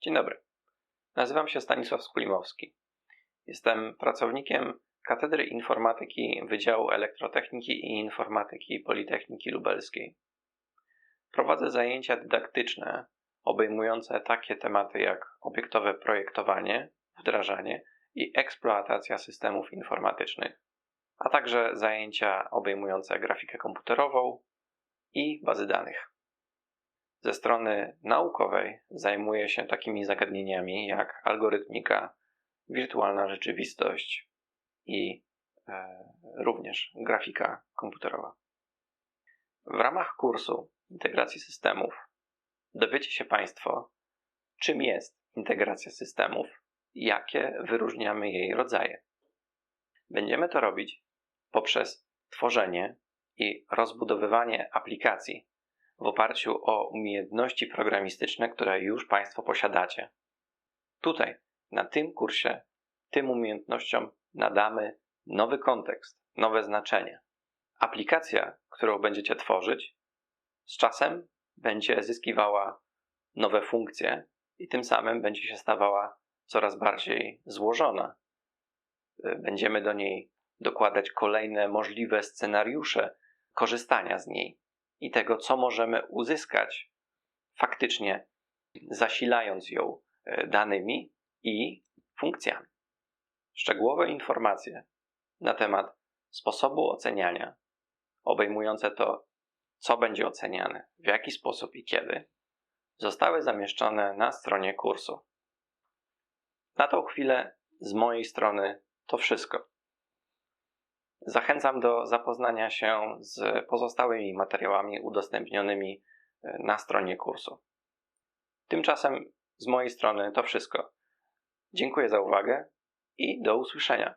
Dzień dobry. Nazywam się Stanisław Skulimowski. Jestem pracownikiem Katedry Informatyki Wydziału Elektrotechniki i Informatyki Politechniki Lubelskiej. Prowadzę zajęcia dydaktyczne obejmujące takie tematy jak obiektowe projektowanie, wdrażanie i eksploatacja systemów informatycznych, a także zajęcia obejmujące grafikę komputerową i bazy danych. Ze strony naukowej zajmuję się takimi zagadnieniami jak algorytmika, wirtualna rzeczywistość i e, również grafika komputerowa. W ramach kursu integracji systemów dowiecie się Państwo, czym jest integracja systemów jakie wyróżniamy jej rodzaje. Będziemy to robić poprzez tworzenie i rozbudowywanie aplikacji w oparciu o umiejętności programistyczne, które już Państwo posiadacie. Tutaj, na tym kursie, tym umiejętnościom nadamy nowy kontekst, nowe znaczenie. Aplikacja, którą będziecie tworzyć, z czasem będzie zyskiwała nowe funkcje i tym samym będzie się stawała coraz bardziej złożona. Będziemy do niej dokładać kolejne możliwe scenariusze korzystania z niej i tego, co możemy uzyskać faktycznie zasilając ją e, danymi i funkcjami. Szczegółowe informacje na temat sposobu oceniania, obejmujące to, co będzie oceniane, w jaki sposób i kiedy, zostały zamieszczone na stronie kursu. Na tą chwilę z mojej strony to wszystko. Zachęcam do zapoznania się z pozostałymi materiałami udostępnionymi e, na stronie kursu. Tymczasem z mojej strony to wszystko. Dziękuję za uwagę i do usłyszenia.